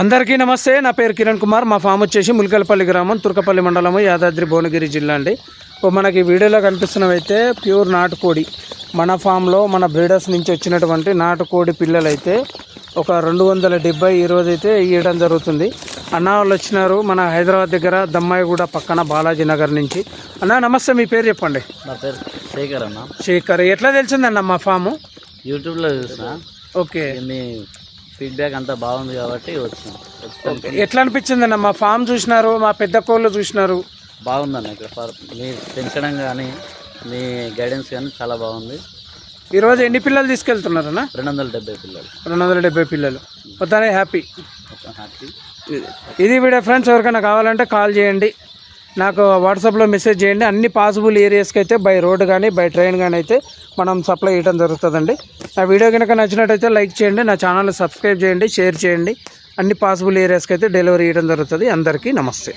అందరికీ నమస్తే. నా పేరు కిరణ్ కుమార్. మా ఫామ్ వచ్చేసి ములికలపల్లి గ్రామం తుర్కపల్లి మండలము యాదాద్రి భువనగిరి జిల్లా అండి. మనకి వీడియోలో కనిపిస్తున్నవైతే ప్యూర్ నాటుకోడి. మన ఫామ్లో మన బ్రీడర్స్ నుంచి వచ్చినటువంటి నాటుకోడి పిల్లలు అయితే ఒక రెండు వందల డెబ్బై ఈరోజు అయితే ఇవ్వడం జరుగుతుంది. అన్న వాళ్ళు వచ్చినారు మన హైదరాబాద్ దగ్గర దమ్మాయిగూడ పక్కన బాలాజీ నగర్ నుంచి. అన్న నమస్తే. మీ పేరు చెప్పండి. నా పేరు శేఖర్ అన్న. శేఖర్. ఎట్లా తెలిసిందన్న మా ఫాము? యూట్యూబ్లో చూసిన. ఓకే. మీ ఫీడ్బ్యాక్ అంతా బాగుంది కాబట్టి వచ్చి. ఎట్లా అనిపించిందన్న? మా ఫామ్ చూసినారు మా పెద్ద కోళ్ళు చూసినారు. బాగుందన్న ఇక్కడ మీ పెంచడం కానీ మీ గైడెన్స్ కానీ చాలా బాగుంది. ఈరోజు ఎన్ని పిల్లలు తీసుకెళ్తున్నారన్న? రెండు వందల డెబ్బై పిల్లలు. రెండు వందల డెబ్బై పిల్లలు. మొత్తానికి హ్యాపీ. హ్యాపీ. ఇది వీడియో ఫ్రెండ్స్ ఎవరికైనా కావాలంటే కాల్ చేయండి. నాకు వాట్సాప్లో మెసేజ్ చేయండి. అన్ని పాసిబుల్ ఏరియాస్కి అయితే బై రోడ్ కానీ బై ట్రైన్ కానీ అయితే మనం సప్లై చేయడం జరుగుతుందండి. నా వీడియో కనుక నచ్చినట్టయితే లైక్ చేయండి నా ఛానల్ సబ్స్క్రైబ్ చేయండి షేర్ చేయండి. అన్ని పాసిబుల్ ఏరియాస్కి అయితే డెలివరీ చేయడం జరుగుతుంది. అందరికీ నమస్తే.